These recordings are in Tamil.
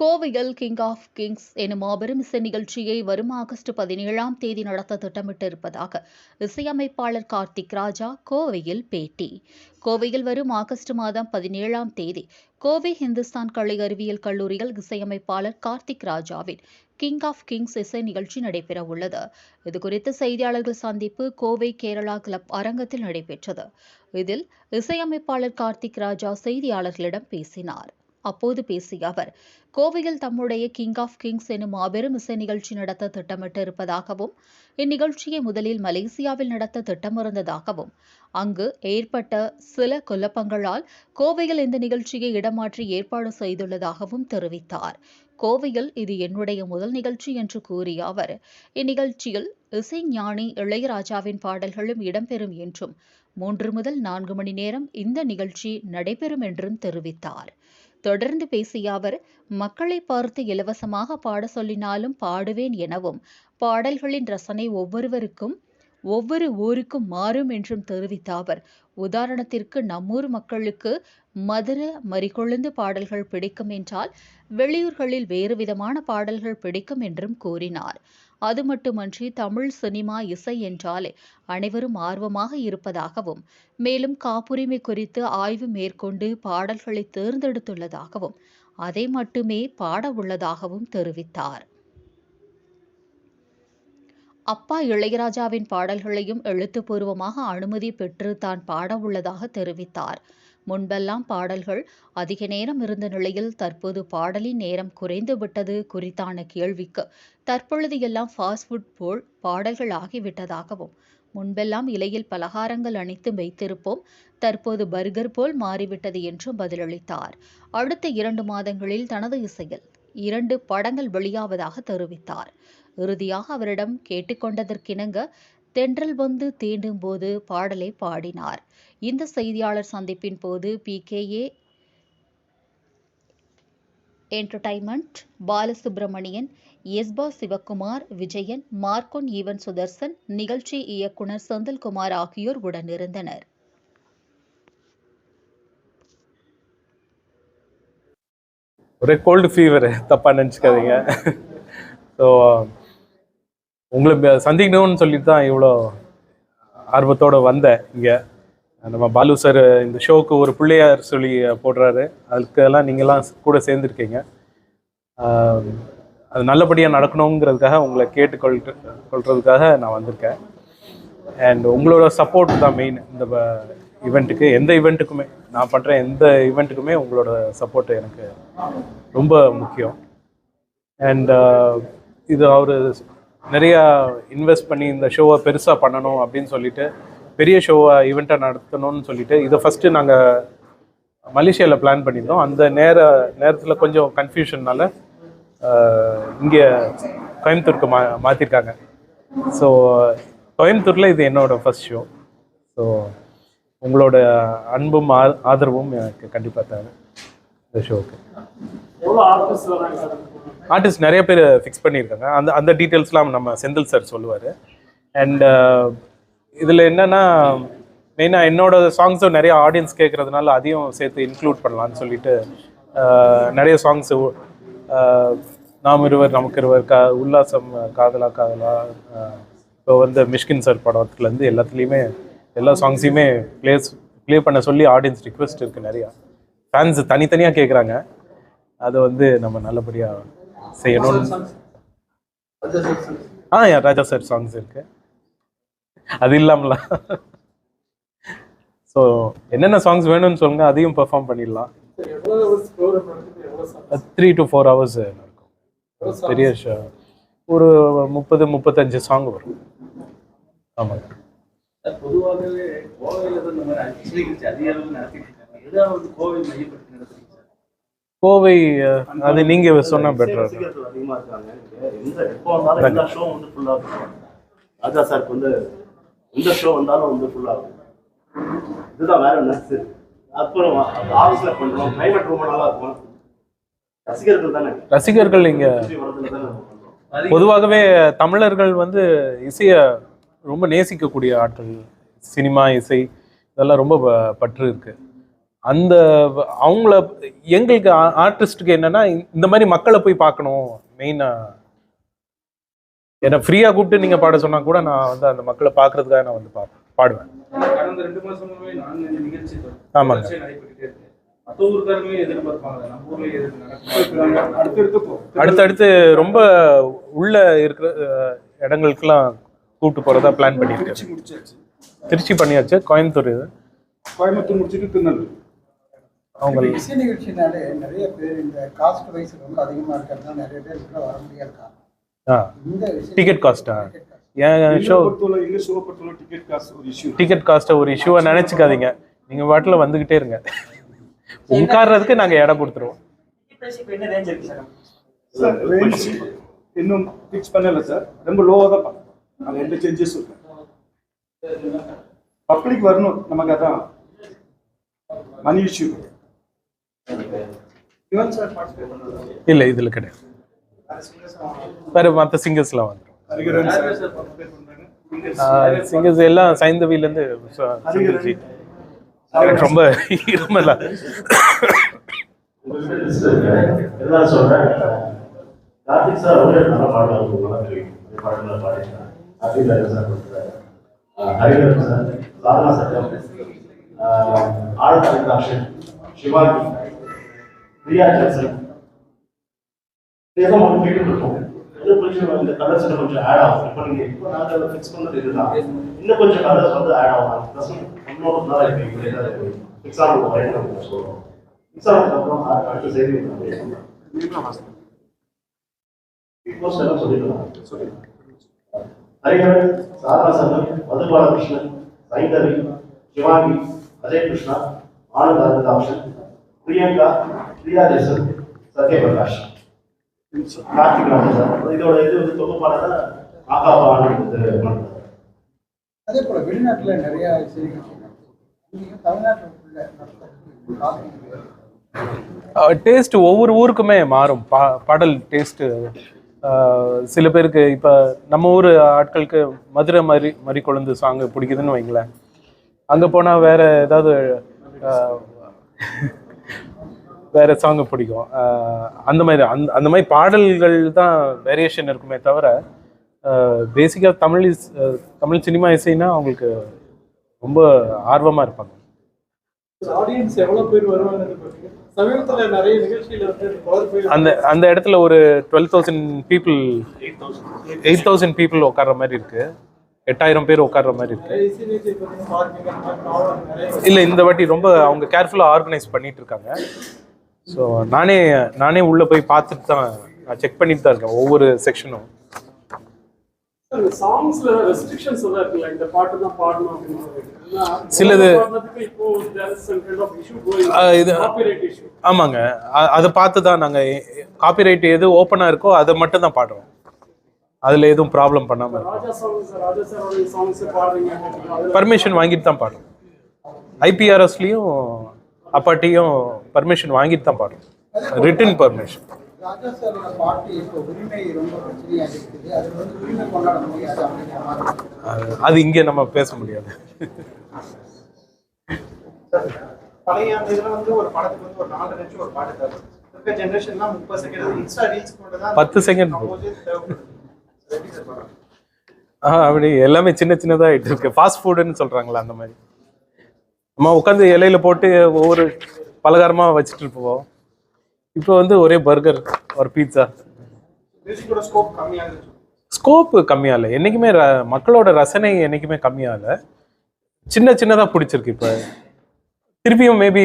கோவையில் கிங் ஆஃப் கிங்ஸ் எனும் மாபெரும் இசை நிகழ்ச்சியை வரும் ஆகஸ்ட் பதினேழாம் தேதி நடத்த திட்டமிட்டிருப்பதாக இசையமைப்பாளர் கார்த்திக் ராஜா கோவையில் பேட்டி. கோவையில் வரும் ஆகஸ்ட் மாதம் பதினேழாம் தேதி கோவை ஹிந்துஸ்தான் கலை அறிவியல் கல்லூரியில் இசையமைப்பாளர் கார்த்திக் ராஜாவின் கிங் ஆஃப் கிங்ஸ் இசை நிகழ்ச்சி நடைபெற உள்ளது இதுகுறித்து செய்தியாளர்கள் சந்திப்பு கோவை கேரளா கிளப் அரங்கத்தில் நடைபெற்றது. இதில் இசையமைப்பாளர் கார்த்திக் ராஜா செய்தியாளர்களிடம் பேசினார். அப்போது பேசிய அவர் கோவையில் தம்முடைய கிங் ஆஃப் கிங்ஸ் எனும் மாபெரும் இசை நிகழ்ச்சி நடத்த திட்டமிட்டு இருப்பதாகவும் இந்நிகழ்ச்சியை முதலில் மலேசியாவில் நடத்த திட்டமிருந்ததாகவும் அங்கு ஏற்பட்ட சில குழப்பங்களால் கோவையில் இந்த நிகழ்ச்சியை இடமாற்றி ஏற்பாடு செய்துள்ளதாகவும் தெரிவித்தார். கோவையில் இது என்னுடைய முதல் நிகழ்ச்சி என்று கூறிய அவர் இந்நிகழ்ச்சியில் இசைஞானி இளையராஜாவின் பாடல்களும் இடம்பெறும் என்றும் மூன்று முதல் நான்கு மணி நேரம் இந்த நிகழ்ச்சி நடைபெறும் என்றும் தெரிவித்தார். தொடர்ந்து பேசிய அவர் மக்களை பார்த்து இலவசமாக பாட சொல்லினாலும் பாடுவேன் எனவும் பாடல்களின் ரசனை ஒவ்வொருவருக்கும் ஒவ்வொரு ஊருக்கும் மாறும் என்றும் தெரிவித்த அவர். உதாரணத்திற்கு நம்மூர் மக்களுக்கு மதுர மறிகொழுந்து பாடல்கள் பிடிக்கும் என்றால் வெளியூர்களில் வேறு விதமான பாடல்கள் பிடிக்கும் என்றும் கூறினார். அது மட்டுமன்றி தமிழ் சினிமா இசை என்றாலே அனைவரும் ஆர்வமாக இருப்பதாகவும் மேலும் காப்புரிமை குறித்து ஆய்வு மேற்கொண்டு பாடல்களை தேர்ந்தெடுத்துள்ளதாகவும் அதை மட்டுமே பாட உள்ளதாகவும் தெரிவித்தார். அப்பா இளையராஜாவின் பாடல்களையும் எழுத்துப்பூர்வமாக அனுமதி பெற்று தான் பாட உள்ளதாக தெரிவித்தார். முன்பெல்லாம் பாடல்கள் அதிக நேரம் இருந்த நிலையில் தற்போது பாடலின் நேரம் குறைந்து விட்டது குறித்தான கேள்விக்கு தற்பொழுது எல்லாம் ஃபாஸ்ட் ஃபுட் போல் பாடல்கள் ஆகிவிட்டதாகவும் முன்பெல்லாம் இலையில் பலகாரங்கள் அனைத்தும் வைத்திருப்போம் தற்போது பர்கர் போல் மாறிவிட்டது என்றும் பதிலளித்தார். அடுத்த இரண்டு மாதங்களில் தனது இசையில் இரண்டு படங்கள் வெளியாவதாக தெரிவித்தார். இறுதியாக அவரிடம் கேட்டுக்கொண்டதற்கிணங்க தென்றல் வந்து தீண்டும் போது பாடலை பாடினார். இந்த செய்தியாளர் சந்திப்பின் போது P. K. A. Entertainment Balasubramanian எஸ்பா Sivakumar Vijayan மார்க்கொன் ஈவன் சுதர்சன் நிகழ்ச்சி இயக்குனர் செந்தில்குமார் ஆகியோர் உடனிருந்தனர். ஒரே கோல்டு ஃபீவர் தப்பாக நினச்சிக்காதீங்க. ஸோ உங்களை சந்திக்கணும்னு சொல்லிட்டு தான் இவ்வளோ ஆர்வத்தோடு வந்தேன் இங்கே. நம்ம பாலு சார் இந்த ஷோக்கு ஒரு பிள்ளையார் சொல்லி போடுறாரு. அதுக்கெல்லாம் நீங்கள்லாம் கூட சேர்ந்துருக்கீங்க. அது நல்லபடியாக நடக்கணுங்கிறதுக்காக உங்களை கேட்டுக்கொள் கொள்றதுக்காக நான் வந்திருக்கேன். அண்ட் உங்களோட சப்போர்ட் தான் மெயின் இந்த ஈவெண்ட்டுக்கு எந்த ஈவெண்ட்டுக்குமே நான் பண்ணுற எந்த ஈவெண்ட்டுக்குமே உங்களோட சப்போர்ட் எனக்கு ரொம்ப முக்கியம். அண்ட் இது அவர் நிறையா இன்வெஸ்ட் பண்ணி இந்த ஷோவை பெருசாக பண்ணணும் அப்படின்னு சொல்லிட்டு பெரிய ஷோவை ஈவெண்ட்டாக நடத்தணும்னு சொல்லிட்டு இதை ஃபஸ்ட்டு நாங்கள் மலேசியாவில் பிளான் பண்ணியிருந்தோம். அந்த நேர நேரத்தில் கொஞ்சம் கன்ஃபியூஷன்னால இங்கே கோயம்புத்தூருக்கு மா மாற்றிருக்காங்க ஸோ கோயம்புத்தூரில் இது என்னோடய ஃபஸ்ட் ஷோ ஸோ உங்களோட அன்பும் ஆ ஆதரவும் எனக்கு கண்டிப்பாக தேவை. இந்த ஷோவுக்கு எவ்வளோ ஆர்டிஸ்ட் நிறைய பேர் ஃபிக்ஸ் பண்ணியிருக்காங்க. அந்த அந்த டீட்டெயில்ஸ்லாம் நம்ம செந்தில் சார் சொல்லுவார். அண்ட் uh, இதில் என்னென்னா மெயினாக என்னோட சாங்ஸும் நிறைய ஆடியன்ஸ் கேட்குறதுனால அதையும் சேர்த்து இன்க்ளூட் பண்ணலான்னு சொல்லிட்டு uh, நிறைய சாங்ஸு uh, நாம் இருவர் நமக்கு இருவர் கா உல்லாசம் காதலா காதலா இப்போ வந்து மிஷ்கின் சார் படத்துலேருந்து எல்லாத்துலேயுமே எல்லா சாங்ஸையுமே ப்ளேஸ் ப்ளே பண்ண சொல்லி ஆடியன்ஸ் ரிக்வெஸ்ட் இருக்குது நிறையா. ஃபேன்ஸ் தனித்தனியாக கேட்குறாங்க அதை வந்து நம்ம நல்லபடியாக செய்யணும்னு ஆ ராஜா சார் சாங்ஸ் இருக்கு. அது இல்லாமல. ஸோ என்னென்ன சாங்ஸ் வேணும்னு சொல்லுங்க அதையும் பெர்ஃபார்ம் பண்ணிடலாம். த்ரீ டு ஃபோர் ஹவர்ஸ் நடக்கும். பெரிய ஷோ ஒரு முப்பது முப்பத்தஞ்சு சாங் வரும். ஆமாங்க சார், பொதுவாகவே கோவையில அதிக அளவில் நடத்திட்டு இருக்காங்க. கோவை சார் கோவை அது நீங்க சொன்னா பெட்டரா ராஜா சாருக்கு வந்து எந்த ஷோ வந்தாலும் வந்து ஃபுல்லா இருக்கும். இதுதான் வேற நர்ஸ் அப்புறம் ஆஃபீஸ்ல பண்றோம். கிளைமேட் ரொம்ப நல்லா இருக்கும். ரசிகர்கள் தானே? ரசிகர்கள் இங்க பொதுவாகவே தமிழர்கள் வந்து இசையை ரொம்ப நேசிக்கக்கூடிய ஆட்கள். சினிமா இசை இதெல்லாம் ரொம்ப ப- பற்று இருக்கு. அந்த அவங்கள எங்களுக்கு ஆர்டிஸ்டுக்கு என்னன்னா இந்த மாதிரி மக்களை போய் பார்க்கணும் மெயினா என்னை ஃப்ரீயா கூப்பிட்டு நீங்க பாட சொன்னா கூட நான் வந்து அந்த மக்களை பார்க்கறதுக்காக நான் வந்து பா- பாடுவேன். ஆமாங்க. அடுத்தடுத்து ரொம்ப உள்ள இருக்கிற இடங்களுக்கெல்லாம் கூப்பிட்டு போறதா பிளான் பண்ணியிருக்கேன். திருச்சி பண்ணியாச்சு. கோயம்புத்தூர் இது. கோயம்புத்தூர் முடிச்சுட்டு திருநெல்வேலி. அவங்க இசை நிகழ்ச்சினாலே நிறைய பேர் இந்த காஸ்ட் வைஸ் ரொம்ப அதிகமா இருக்கிறதுனால நிறைய பேர் உள்ள வர முடியாது இந்த டிக்கெட் காஸ்டா. என் எங்களை ஷோ பொறுத்தவரை டிக்கெட் காசு ஒரு இஷ்யூ டிக்கெட் காஸ்ட்டை ஒரு இஷ்யூவை நினைச்சுக்காதீங்க. நீங்க வாட்டில் வந்துகிட்டே இருங்க. உட்கார்றதுக்கு நாங்க இடம் கொடுத்துருவோம். இன்னும் ஃபிக்ஸ் பண்ணல சார் ரொம்ப லோவாக தான் நாங்கள் எந்த சேஞ்சஸ் இல்லை. பப்ளிக் வரணும் நமக்கு அதான். மணி இஷ்யூ இல்ல இதுல கிடையாது. வேற மற்ற சிங்கர்ஸ்லாம் வந்துடும் சிங்கர்ஸ் எல்லாம் சைந்தவில இருந்து ச- சிங்கர்ஜி. எனக்கு ரொம்ப இருமலா ஹரிகரன் சார் சட்டம் சிவாஜி. பிரியா ஜான்சன் இதெல்லாம் கொஞ்சம் இந்த கொஞ்சம் ஆட் ஆகும். இப்போ நீங்க இப்போ நாங்க ஃபிக்ஸ் பண்ணது இதுதான். இன்னும் கொஞ்சம் கலர்ஸ் வந்து ஆட் ஆகும். இன்னொரு நாள் இருக்கு ஃபிக்ஸ் ஆகும் வரைக்கும் சொல்றோம் ஃபிக்ஸ் அப்புறம் அடுத்த செய்தி வந்து சொல்றேன். பிக் சொல்லிடலாம் ஹரிஹரன் சாரா சங்கம் சைந்தவி சிவாங்கி அஜய் கிருஷ்ணா ஆனந்த் அனந்தாப்ஷன் பிரியங்கா பிரியா சத்யபிரகாஷ் கார்த்திக் ராமன் சார் இதோட இது வந்து தொகுப்பாளர் ஆகாபா ஆனந்த் இது பண்றாரு. அதே போல வெளிநாட்டுல நிறைய டேஸ்ட் ஒவ்வொரு ஊருக்குமே மாறும். பா பாடல் டேஸ்ட் சில பேருக்கு இப்போ நம்ம ஊர் ஆட்களுக்கு மதுரை மறி மறி கொழுந்து சாங் பிடிக்குதுன்னு வைங்களேன். அங்கே போனால் வேற ஏதாவது வேற சாங் பிடிக்கும். அந்த மாதிரி அந்த அந்த மாதிரி பாடல்கள் தான் வேரியேஷன் இருக்குமே தவிர பேசிக்காக தமிழ் இஸ் தமிழ் சினிமா இசைனா அவங்களுக்கு ரொம்ப ஆர்வமாக இருப்பாங்க. அந்த அந்த இடத்துல ஒரு twelve thousand people eight thousand people உட்கார்ற மாதிரி இருக்கு. எட்டாயிரம் பேர் உட்கார்ற மாதிரி இருக்கு. இல்லை இந்த வாட்டி ரொம்ப அவங்க கேர்ஃபுல்லாக ஆர்கனைஸ் பண்ணிட்டு இருக்காங்க. ஸோ நானே நானே உள்ள போய் பார்த்துட்டு தான் நான் செக் பண்ணிட்டு தான் இருக்கேன் ஒவ்வொரு செக்ஷனும் சிலது- இது-. ஆமாங்க. அதை பார்த்து தான் நாங்கள் காப்பிரைட் எது ஓப்பனாக இருக்கோ அதை மட்டும் தான் பாடுறோம். அதில் எதுவும் ப்ராப்ளம் பண்ணாமல் இருக்கோம். பர்மிஷன் வாங்கிட்டு தான் பாடுறோம். ஐபிஆர்எஸ்லேயும் அப்பாட்டியும் பர்மிஷன் வாங்கிட்டு தான் பாடுறோம் ரிட்டன் பர்மிஷன் அது இங்கே நம்ம பேச முடியாது. பழைய அந்த இதுல வந்து ஒரு படத்துக்கு வந்து ஒரு நாலு நிமிஷம் ஒரு பாட்டு தேவை இருக்க ஜென்ரேஷன்லாம் முப்பது செகண்ட் இன்ஸ்டா ரீல்ஸ் பத்து செகண்ட் அப்படி எல்லாமே சின்ன சின்னதாக ஆயிட்டு இருக்கு. ஃபாஸ்ட் ஃபுட்டுன்னு சொல்கிறாங்களா அந்த மாதிரி. நம்ம உட்காந்து இலையில போட்டு ஒவ்வொரு பலகாரமாக வச்சுட்டு இருப்போம். இப்போ வந்து ஒரே பர்கர் ஒரு பீட்சா ஸ்கோப்பு கம்மியாகல என்றைக்குமே ர மக்களோட ரசனை என்றைக்குமே கம்மியாகல சின்ன சின்னதாக பிடிச்சிருக்கு இப்போ. திருப்பியும் மேபி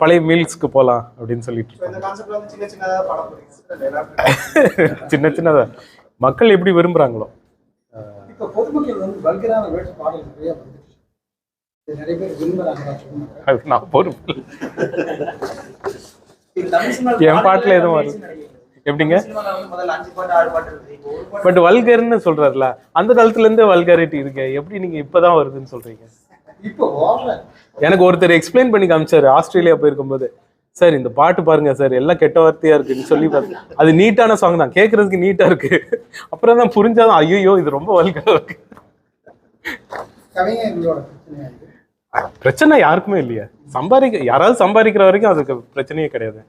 பழைய மீல்ஸ்க்கு போகலாம் அப்படின்னு சொல்லிட்டு. சின்ன சின்னதாக மக்கள் எப்படி விரும்புகிறாங்களோ அது நான் பொறுப்பு என் பாட்டுல எதுவும் வருது எப்படிங்க? பட் வல்கர்னு சொல்றாருல அந்த காலத்துல இருந்தே வல்காரிட்டி இருக்கு. எப்படி நீங்க இப்பதான் வருதுன்னு சொல்றீங்க? எனக்கு ஒருத்தர் எக்ஸ்பிளைன் பண்ணி காமிச்சாரு ஆஸ்திரேலியா போயிருக்கும்போது. சார் இந்த பாட்டு பாருங்க சார் எல்லாம் கெட்ட வார்த்தையா இருக்குன்னு சொல்லி பாரு. அது நீட்டான சாங் தான் கேட்கறதுக்கு நீட்டா இருக்கு. அப்புறம் தான் புரிஞ்சாதான் ஐயோ இது ரொம்ப பிரச்சனையா இருக்கு பிரச்சனை யாருக்குமே இல்லையே. சம்பாதிக்க யாராவது சம்பாதிக்கிற வரைக்கும் அதுக்கு பிரச்சனையே கிடையாது.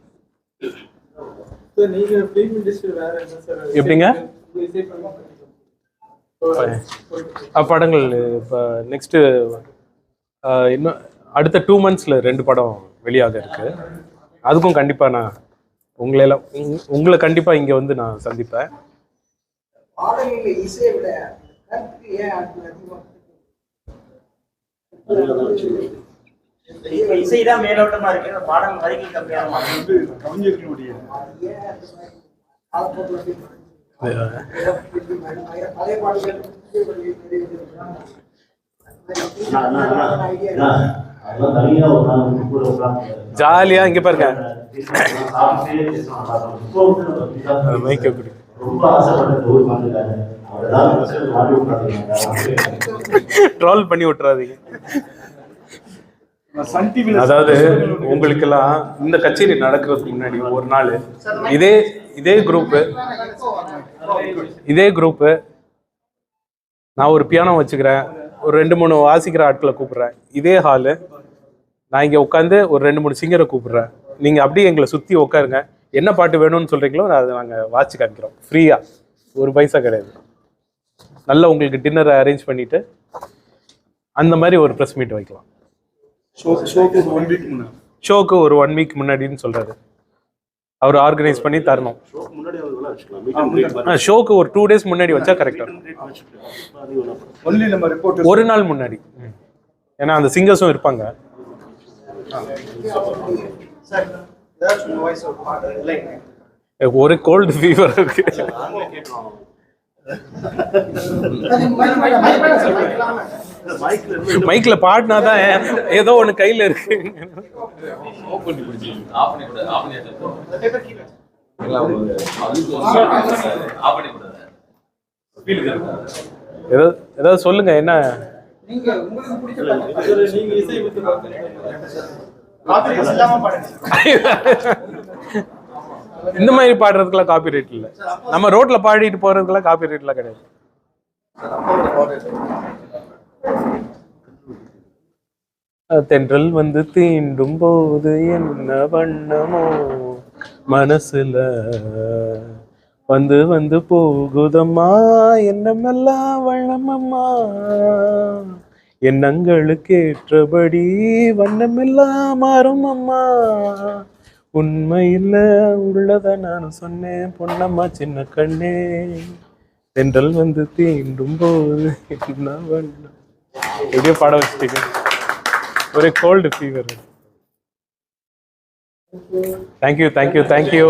சார் நீங்க ஃபிலிம் இண்டஸ்ட்ரி வேற என்ன சார் எப்படிங்க? படங்கள் இப்போ நெக்ஸ்ட்டு இன்னும் அடுத்த டூ மந்த்ஸில் ரெண்டு படம் வெளியாக இருக்கு. அதுக்கும் கண்டிப்பாக நான் உங்களெல்லாம் உங்- உங்களை கண்டிப்பாக இங்கே வந்து நான் சந்திப்பேன் பாடலில் இசையை விட கருத்துக்கு ஏன் ஆட்கள் அதிகமாக இப்ப இசைதான் மேலோட்டமா இருக்கு. பாடல் வரிகள் கம்மியான ஜாலியாக இங்கே பாருங்க. மைக்கை. ரொம்ப ஆசைப்பட்ட ட்ரால் பண்ணி விட்டுறாதீங்க. அதாவது உங்களுக்கெல்லாம் இந்த கச்சேரி நடக்கிறதுக்கு முன்னாடி ஒரு நாள் இதே இதே குரூப்பு இதே குரூப்பு நான் ஒரு பியானோ வச்சுக்கிறேன் ஒரு ரெண்டு மூணு வாசிக்கிற ஆட்களை கூப்பிடுறேன். இதே ஹாலு நான் இங்கே உட்காந்து ஒரு ரெண்டு மூணு சிங்கரை கூப்பிடுறேன். நீங்கள் அப்படியே எங்களை சுற்றி உட்காருங்க. என்ன பாட்டு வேணும்னு சொல்கிறீங்களோ அதை நாங்கள் வாட்சி காமிக்கிறோம். ஃப்ரீயாக ஒரு பைசா கிடையாது. நல்லா உங்களுக்கு டின்னரை அரேஞ்ச் பண்ணிவிட்டு அந்த மாதிரி ஒரு ப்ரெஸ் மீட் வைக்கலாம். ஷோக்கு ஒரு ஒன் வீக் முன்னாடின்னு சொல்றாரு. அவர் ஆர்கனைஸ் பண்ணி தரணும். ஷோக்கு ஒரு டூ டேஸ் முன்னாடி வச்சா கரெக்டா ஒன்லி நம்ம ரிப்போர்ட் ஒரு நாள் முன்னாடி. ம். ஏன்னா அந்த சிங்கர்ஸும் இருப்பாங்க. ஒரு கோல்டு ஃபீவர் இருக்கு. மைக்ல பாடினா தான் ஏதோ ஒண்ணு கையில இருக்கு. ஏதாவது ஏதாவது சொல்லுங்க என்ன? நீங்க இந்த மாதிரி பாடுறதுக்குலாம் காப்பி ரைட் இல்ல. நம்ம ரோட்ல பாடிட்டு போறதுக்குலாம் காப்பி ரைட்லாம் கிடையாது. தென்றல் வந்து தீண்டும் போது என்ன வண்ணமோ மனசுல? வந்து வந்து போகுதம்மா எண்ணமெல்லாம் வண்ணமம்மா. எண்ணங்களுக்கு ஏற்றபடி வண்ணமெல்லாம் மாறும் அம்மா உண்மையில் உள்ளத நான் சொன்னேன் பொன்னம்மா சின்ன கண்ணே. தென்றல் வந்து தீண்டும் போது என்ன எப்படியோ பாட வச்சுட்டீங்க. ஒரே gold fever thank you thank you thank you